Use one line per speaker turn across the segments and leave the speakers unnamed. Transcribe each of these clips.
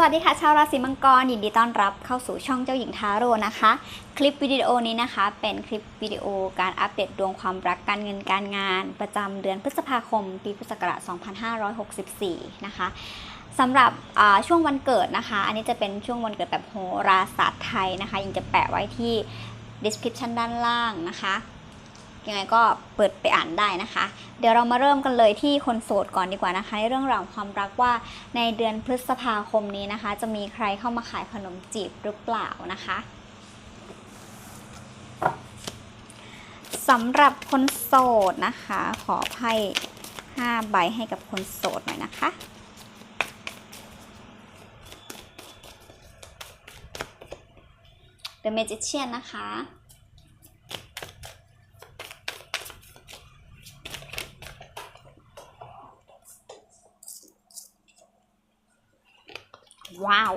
สวัสดีค่ะชาวราศีมังกรยินดีต้อนรับเข้าสู่ช่องเจ้าหญิงทาโร่นะคะ คลิปวิดีโอนี้นะคะ เป็นคลิปวิดีโอการอัปเดตดวงความรักการเงินการงาน ประจำเดือนพฤษภาคม ปีพุทธศักราช2564 นะคะสำหรับช่วงวันเกิดนะคะ อันนี้จะเป็นช่วงวันเกิดแบบโหราศาสตร์ไทยนะคะยิงจะแปะไว้ที่ description ด้านล่างนะคะ ยังไงก็เปิดไปอ่านได้นะคะ เดี๋ยวเรามาเริ่มกันเลยที่คนโสดก่อนดีกว่านะคะในเรื่องราวความรักว่าในเดือนพฤษภาคมนี้นะคะ จะมีใครเข้ามาขายขนมจีบหรือเปล่านะคะสำหรับคนโสดนะคะ ขอไพ่5ใบให้กับคนโสดหน่อยนะคะ The Magician นะคะ ว้าว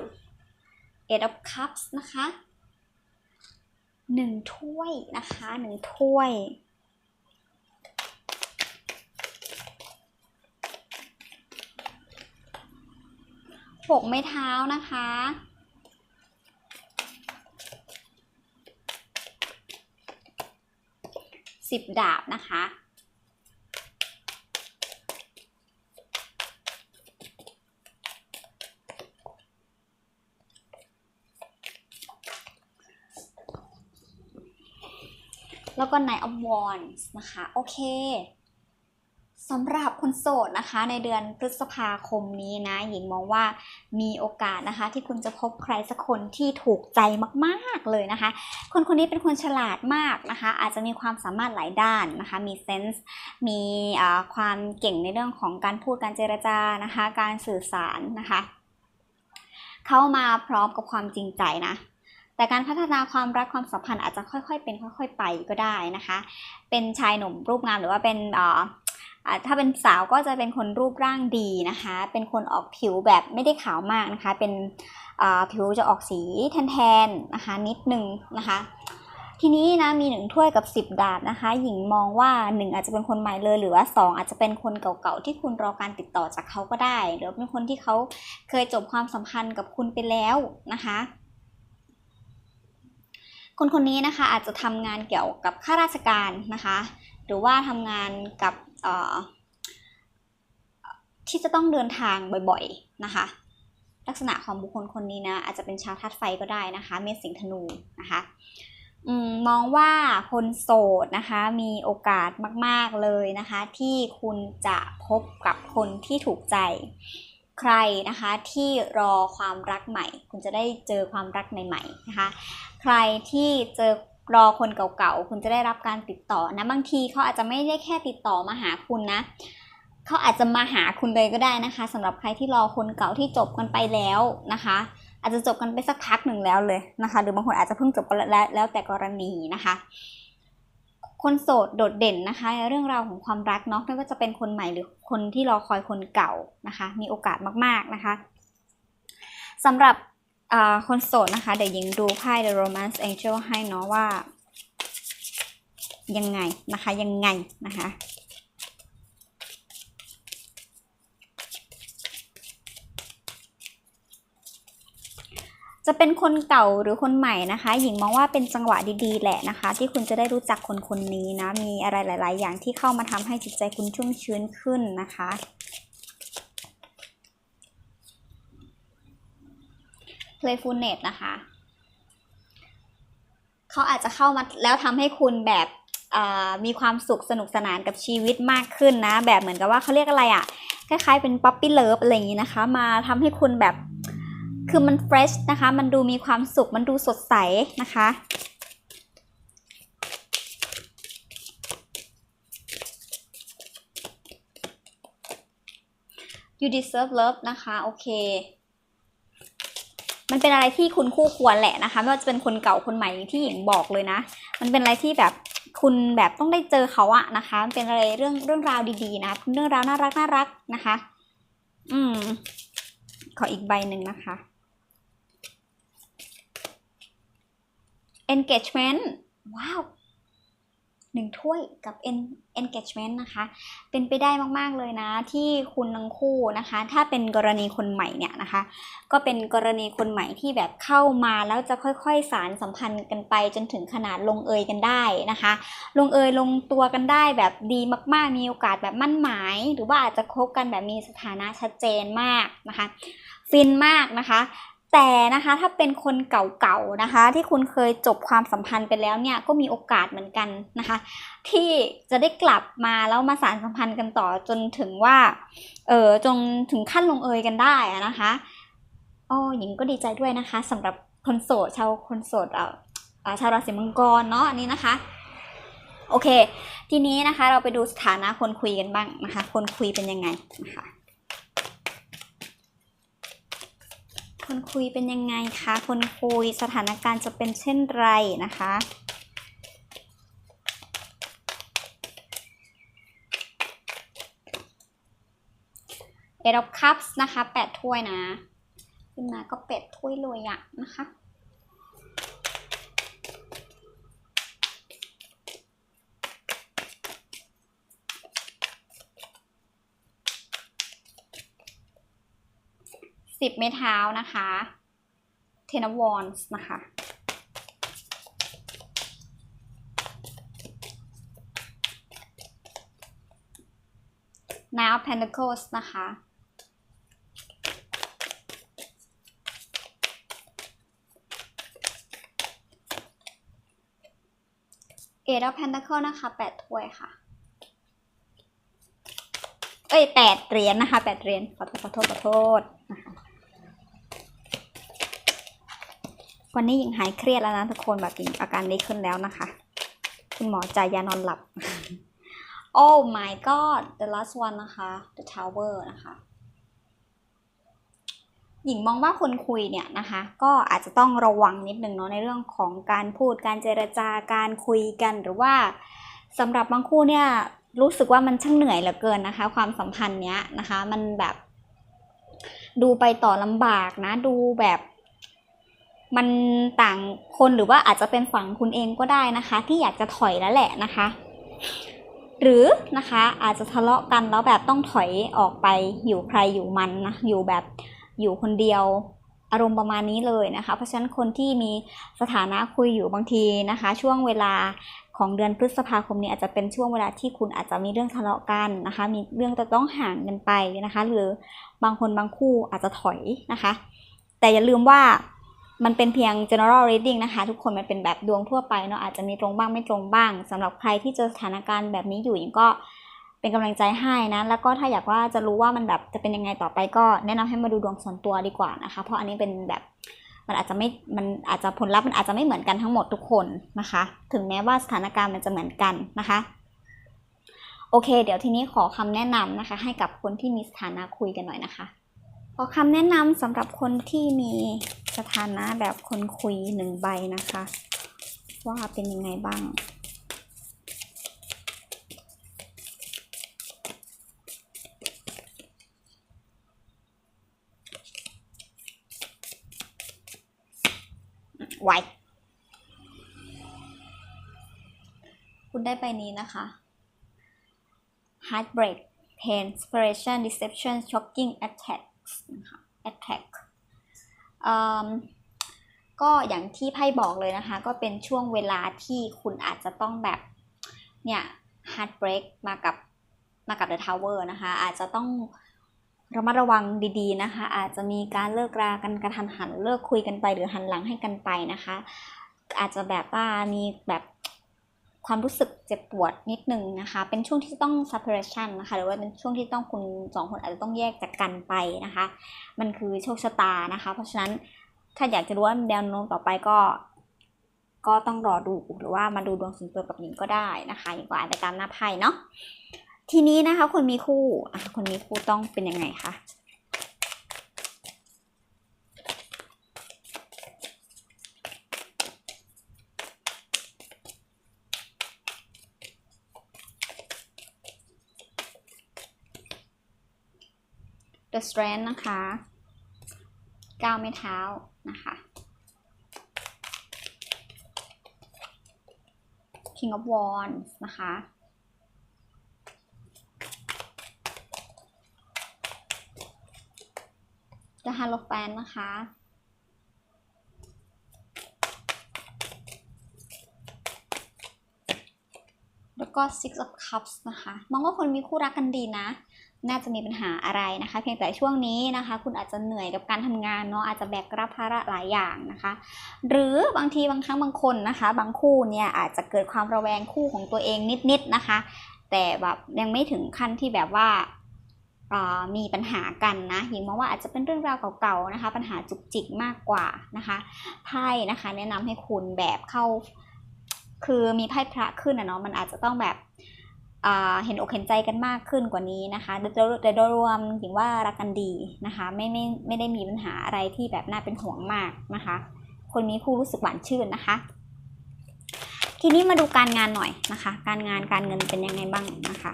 Eight of Cups นะคะหนึ่งถ้วยนะคะหนึ่งถ้วยหกไม้เท้านะคะสิบดาบนะคะ แล้วก็ Nine of Wands นะคะ โอเคสำหรับคนโสดนะคะ ในเดือนพฤษภาคมนี้นะ หญิงมองว่ามีโอกาสนะคะ ที่คุณจะพบใครสักคนที่ถูกใจมากๆเลยนะคะ คนคนนี้เป็นคนฉลาดมากนะคะ อาจจะมีความสามารถหลายด้านนะคะ มีเซนส์มีความเก่งในเรื่องของการพูดการเจรจานะคะ การสื่อสารนะคะ เข้ามาพร้อมกับความจริงใจนะ แต่การพัฒนาความรักความสัมพันธ์อาจจะค่อยๆ เป็นค่อย ๆ ไปก็ได้นะคะ เป็นชายหนุ่มรูปงามหรือว่าเป็นอ่ออ่าถ้าเป็นสาวก็จะเป็นคนรูปร่างดีนะคะ เป็นคนออกผิวแบบไม่ได้ขาวมากนะคะ เป็นผิวจะออกสีแทนๆนะคะนิดนึงนะคะทีนี้นะมีหนึ่งถ้วยกับ 10 ดาบนะคะ หญิงมองว่าหนึ่งอาจจะเป็นคนใหม่เลย หรือว่าสองอาจจะเป็นคนเก่าๆที่คุณรอการติดต่อจากเขาก็ได้ หรือเป็นคนที่เขาเคยจบความสัมพันธ์กับคุณไปแล้วนะคะ คนคนนี้นะคะอาจจะทำงานเกี่ยวกับข้าราชการนะคะ หรือว่าทำงานกับที่จะต้องเดินทางบ่อยๆนะคะ ลักษณะของบุคคลคนนี้นะอาจจะเป็นชาวธาตุไฟก็ได้นะคะ เมษสิงห์ธนูนะคะอมมองว่าคนโสดนะคะมีโอกาสมากๆเลยนะคะ ที่คุณจะพบกับคนที่ถูกใจ ใครนะคะที่รอความรักใหม่ คุณจะได้เจอความรักใหม่ๆนะคะใครที่เจอรอคนเก่าๆ คุณจะได้รับการติดต่อนะบางทีเขาอาจจะไม่ได้แค่ติดต่อมาหาคุณนะเขาอาจจะมาหาคุณเลยก็ได้นะคะสำหรับใครที่รอคนเก่าที่จบกันไปแล้วนะคะ อาจจะจบกันไปสักพักหนึ่งแล้วเลยนะคะ หรือบางคนอาจจะเพิ่งจบกันแล้วแล้วแต่กรณีนะคะ คนโสดโดดเด่นนะคะในเรื่องราวของความรักเนาะไม่ว่าจะเป็นคนใหม่หรือคนที่รอคอยคนเก่านะคะ มีโอกาสมากๆนะคะสำหรับคนโสดนะคะ เดี๋ยวยิงดูไพ่ The Romance Angel ให้เนาะว่า ยังไงนะคะ ยังไงนะคะ จะเป็นคนเก่าหรือคนใหม่นะคะ หญิงมองว่าเป็นจังหวะดีๆ แหละนะคะ ที่คุณจะได้รู้จักคนคนนี้นะ มีอะไรหลาย ๆ อย่างที่เข้ามาทำให้จิตใจคุณชุ่มชื้นขึ้นนะคะ playfulness นะคะ เขาอาจจะเข้ามาแล้วทำให้คุณแบบมีความสุขสนุกสนานกับชีวิตมากขึ้นนะ แบบเหมือนกับว่าเขาเรียกอะไรอะ่ะคล้ายๆเป็นป๊อปปี้เลิฟอะไรอย่างนี้นะคะ มาทำให้คุณแบบ คือมันเฟรชนะคะ มันดูมีความสุข มันดูสดใสนะคะ you deserve love นะคะ โอเค มันเป็นอะไรที่คุณคู่ควรแหละนะคะ ไม่ว่าจะเป็นคนเก่าคนใหม่อย่างที่หญิงบอกเลยนะ มันเป็นอะไรที่แบบคุณแบบต้องได้เจอเขาอะนะคะมันเป็นอะไรเรื่องเรื่องราวดีๆนะเรื่องราวน่ารักน่ารักนะคะ อืม ขออีกใบหนึ่งนะคะ engagement ว้าวหนึ่งถ้วยกับ engagement นะคะ เป็นไปได้มากๆเลยนะ ที่คุณทั้งคู่นะคะ ถ้าเป็นกรณีคนใหม่เนี่ยนะคะ ก็เป็นกรณีคนใหม่ที่แบบเข้ามาแล้วจะค่อยๆสารสัมพันธ์กันไป จนถึงขนาดลงเอยกันได้นะคะ ลงเอยลงตัวกันได้แบบดีมากๆ มีโอกาสแบบมั่นหมาย หรือว่าอาจจะคบกันแบบมีสถานะชัดเจนมากนะคะ ฟินมากนะคะ แต่นะคะถ้าเป็นคนเก่าๆนะคะ ที่คุณเคยจบความสัมพันธ์ไปแล้วเนี่ยก็มีโอกาสเหมือนกันนะคะ ที่จะได้กลับมาแล้วมาสานสัมพันธ์กันต่อจนถึงว่าเออจนถึงขั้นลงเอยกันได้นะคะอ๋อหญิงก็ดีใจด้วยนะคะสำหรับคนโสดชาวคนโสดเอ่อเอ่อชาวราศีมังกรเนาะอันนี้นะคะโอเค ทีนี้นะคะเราไปดูสถานะคนคุยกันบ้างนะคะ คนคุยเป็นยังไงนะคะ คนคุยเป็นยังไงคะคนคุยสถานการณ์จะเป็นเช่นไรนะคะเอดอฟคัพส์นะคะแปดถ้วยนะ ขึ้นมาก็แปดถ้วยเลยอะนะคะ สิบไม้เท้านะคะ เทนวอนส์นะคะ Nine of Pentacles นะคะ Eight of Pentacles นะคะแปดถ้วยค่ะ เอ้ยแปดเหรียญนะคะแปดเหรียญขอโทษขอโทษขอโทษนะคะ วันนี้หญิงหายเครียดแล้วนะทุกคนแบบหญิงอาการดีขึ้นแล้วนะคะ คุณหมอจ่ายยานอนหลับ Oh my god the last one นะคะ the tower นะคะ หญิงมองว่าคนคุยเนี่ยนะคะ ก็อาจจะต้องระวังนิดนึงเนาะในเรื่องของการพูดการเจรจาการคุยกันหรือว่าสำหรับบางคู่เนี่ยรู้สึกว่ามันช่างเหนื่อยเหลือเกินนะคะ ความสัมพันธ์เนี้ยนะคะ มันแบบ ดูไปต่อลำบากนะ ดูแบบ มันต่างคนหรือว่าอาจจะเป็นฝั่งคุณเองก็ได้นะคะ ที่อยากจะถอยแล้วแหละนะคะ หรือนะคะอาจจะทะเลาะกันแล้วแบบต้องถอยออกไปอยู่ใครอยู่มันนะอยู่แบบอยู่คนเดียวอารมณ์ประมาณนี้เลยนะคะ เพราะฉะนั้นคนที่มีสถานะคุยอยู่บางทีนะคะ ช่วงเวลาของเดือนพฤษภาคมนี้อาจจะเป็นช่วงเวลาที่คุณอาจจะมีเรื่องทะเลาะกันนะคะ มีเรื่องจะต้องห่างกันไปนะคะ หรือบางคนบางคู่อาจจะถอยนะคะ แต่อย่าลืมว่า มันเป็นเพียง general reading นะคะ ทุกคนมันเป็นแบบดวงทั่วไปเนาะอาจจะมีตรงบ้างไม่ตรงบ้างสำหรับใครที่เจอสถานการณ์แบบนี้อยู่ยังก็เป็นกำลังใจให้นะ แล้วก็ถ้าอยากว่าจะรู้ว่ามันแบบจะเป็นยังไงต่อไปก็แนะนำให้มาดูดวงส่วนตัวดีกว่านะคะ เพราะอันนี้เป็นแบบมันอาจจะไม่ มันอาจจะผลลัพธ์มันอาจจะไม่เหมือนกันทั้งหมดทุกคนนะคะ ถึงแม้ว่าสถานการณ์มันจะเหมือนกันนะคะ โอเค เดี๋ยวทีนี้ขอคำแนะนำนะคะ ให้กับคนที่มีสถานะคุยกันหน่อยนะคะ ขอคำแนะนำสำหรับคนที่มี สถานะแบบคนคุยหนึ่งใบนะคะ ว่าเป็นยังไงบ้างไวคุณได้ใบนี้นะคะ heartbreak pain separation deception shocking attacks นะคะ attack ก็อย่างที่ไพ่บอกเลยนะคะ ก็เป็นช่วงเวลาที่คุณอาจจะต้องแบบเนี่ย heartbreak มากับมากับ the tower นะคะ อาจจะต้องระมัดระวังดีๆนะคะ อาจจะมีการเลิกรากันกระทันหันเลิกคุยกันไปหรือหันหลังให้กันไปนะคะ อาจจะแบบว่ามีแบบ ความรู้สึกเจ็บปวดนิดนึงนะคะ เป็นช่วงที่ต้อง separation นะคะ หรือว่าเป็นช่วงที่ต้องคุณสองคนอาจจะต้องแยกจากกันไปนะคะ มันคือโชคชะตานะคะ เพราะฉะนั้นถ้าอยากจะรู้ว่าแนวโน้มต่อไปก็ ก็ต้องรอดูหรือว่ามาดูดวงส่วนตัวกับหนิงก็ได้นะคะอย่างก็อ่านไปตามหน้าไพ่เนาะ ทีนี้นะคะคนมีคู่คนมีคู่ต้องเป็นยังไงคะ The Strength นะคะก้าวไม่เท้านะคะ King of Wands นะคะ The Hierophant นะคะ แล้วก็ Six of Cups นะคะ มองว่าคนมีคู่รักกันดีนะ น่าจะมีปัญหาอะไรนะคะ เพียงแต่ช่วงนี้นะคะ คุณอาจจะเหนื่อยกับการทำงานเนาะอาจจะแบกรับภาระหลายอย่างนะคะ หรือบางทีบางครั้งบางคนนะคะ บางคู่เนี่ยอาจจะเกิดความระแวงคู่ของตัวเองนิดๆนะคะ แต่แบบยังไม่ถึงขั้นที่แบบว่าามีปัญหากันนะหญิงมองว่าอาจจะเป็นเรื่องราวเก่าๆนะคะ ปัญหาจุกจิกมากกว่านะคะไพ่นะคะ แนะนำให้คุณแบบเข้า คือมีไพ่พระขึ้นนะเนาะมันอาจจะต้องแบบ เห็นอกเห็นใจกันมากขึ้นกว่านี้นะคะโดยโดยรวมหญิงว่ารักกันดีนะคะ ไม่ไม่ไม่ได้มีปัญหาอะไรที่แบบน่าเป็นห่วงมากนะคะ คนมีคู่รู้สึกหวานชื่นนะคะ ทีนี้มาดูการงานหน่อยนะคะ การงานการเงินเป็นยังไงบ้างนะคะ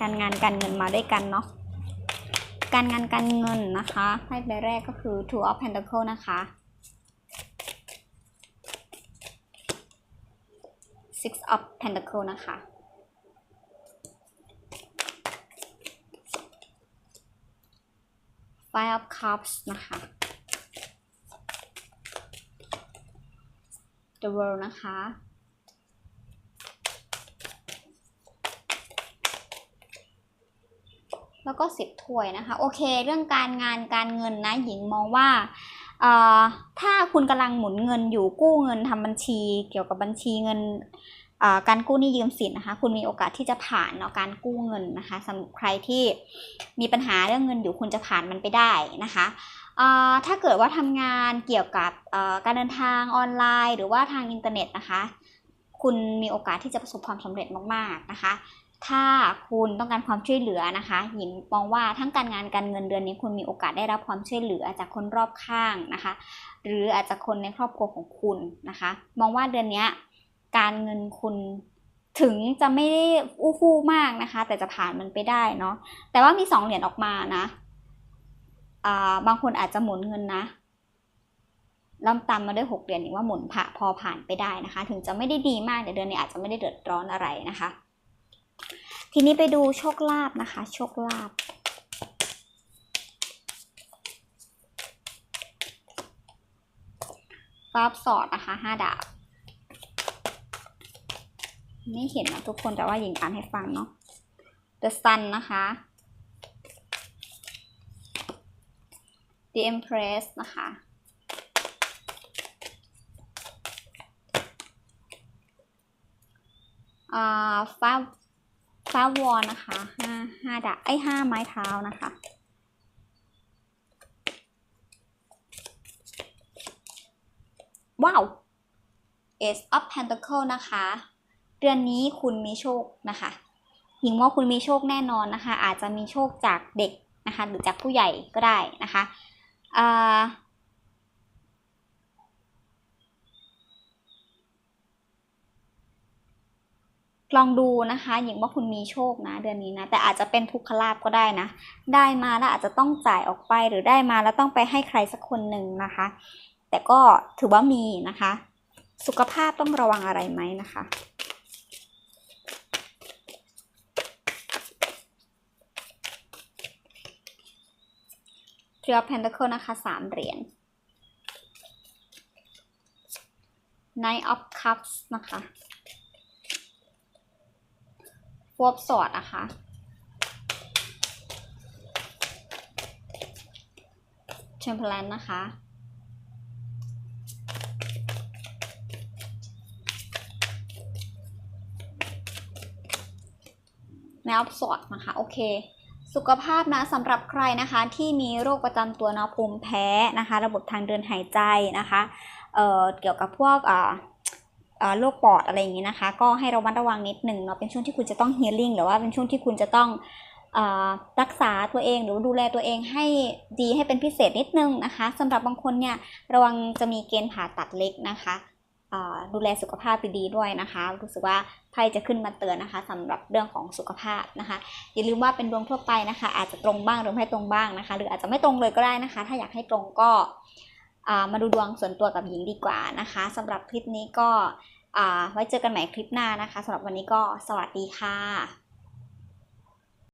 การงานการเงินมาด้วยกันเนาะการงานการเงินนะคะไพ่ใบแรกก็คือ two of pentacle นะคะ six of pentacle นะคะ five of cups นะคะ the world นะคะ แล้วก็สิบถ้วยนะคะ โอเค เรื่องการงานการเงินนะ หญิงมองว่าถ้าคุณกำลังหมุนเงินอยู่กู้เงินทำบัญชี เกี่ยวกับบัญชีเงิน การกู้นี้ยืมสินนะคะ คุณมีโอกาสที่จะผ่านเนาะการกู้เงินนะคะสำหรับใครที่มีปัญหาเรื่องเงินอยู่คุณจะผ่านมันไปได้นะคะถ้าเกิดว่าทำงานเกี่ยวกับการเดินทางออนไลน์ หรือว่าทางอินเทอร์เน็ตนะคะ คุณมีโอกาสที่จะประสบความสำเร็จมากๆนะคะ ถ้าคุณต้องการความช่วยเหลือนะคะหญิงมองว่าทั้งการงานการเงินเดือนนี้คุณมีโอกาสได้รับความช่วยเหลือจากคนรอบข้างนะคะ หรืออาจจะคนในครอบครัวของคุณนะคะ มองว่าเดือนนี้ การเงินคุณถึงจะไม่ได้อู้ฟู่มากนะคะ แต่จะผ่านมันไปได้เนาะแต่ว่ามีสองเหรียญออกมานะาบางคนอาจจะหมุนเงินนะล้วตามมาด้วยหกเหรียญหญิงว่าหมุนผ่าพอผ่านไปได้นะคะ ถึงจะไม่ได้ดีมากแต่เดือนนี้อาจจะไม่ได้เดือดร้อนอะไรนะคะ ทีนี้ไปดูโชคลาภนะคะ โชคลาภฟาบสอดนะคะห้าดาบ ไม่เห็นนะทุกคนแต่ว่าหญิงอ่านให้ฟังเนาะ The Sun นะคะ The Empress นะคะ อ่าฟ้าฟ้าวอนนะคะห้าห้าดาบไอ้ห้าไม้เท้านะคะว้าว Ace of Pentacle นะคะ เดือนนี้คุณมีโชคนะคะ หญิงว่าคุณมีโชคแน่นอนนะคะ อาจจะมีโชคจากเด็กนะคะ หรือจากผู้ใหญ่ก็ได้นะคะอ่าลองดูนะคะหญิงว่าคุณมีโชคนะ เดือนนี้นะ แต่อาจจะเป็นทุกขลาบก็ได้นะ ได้มาแล้วอาจจะต้องจ่ายออกไปหรือได้มาแล้วต้องไปให้ใครสักคนหนึ่งนะคะ แต่ก็ถือว่ามีนะคะ สุขภาพต้องระวังอะไรไหมนะคะ t r i of Pentacle นะคะสามเหรียญ Knight of Cups นะคะฟวบสอดนะคะเชมเพลนนะคะแนวสอดนะคะ โอเค สุขภาพนะสำหรับใครนะคะที่มีโรคประจำตัวเนาะภูมิแพ้นะคะ ระบบทางเดินหายใจนะคะเเกี่ยวกับพวกโรคปอดอะไรอย่างนี้นะคะ ก็ให้ระมัดระวังนิดหนึ่งเนาะเป็นช่วงที่คุณจะต้อง healing หรือว่าเป็นช่วงที่คุณจะต้องรักษาตัวเองหรือดูแลตัวเองให้ดีให้เป็นพิเศษนิดนึงนะคะสำหรับบางคนเนี่ยระวังจะมีเกณฑ์ผ่าตัดเล็กนะคะ ดูแลสุขภาพดีๆด้วยนะคะ รู้สึกว่าไพ่จะขึ้นมาเตือนนะคะสำหรับเรื่องของสุขภาพนะคะ อย่าลืมว่าเป็นดวงทั่วไปนะคะ อาจจะตรงบ้างหรือไม่ตรงบ้างนะคะ หรืออาจจะไม่ตรงเลยก็ได้นะคะ ถ้าอยากให้ตรงก็มาดูดวงส่วนตัวกับหญิงดีกว่านะคะสำหรับคลิปนี้ก็ไว้เจอกันใหม่คลิปหน้านะคะสำหรับวันนี้ก็สวัสดีค่ะ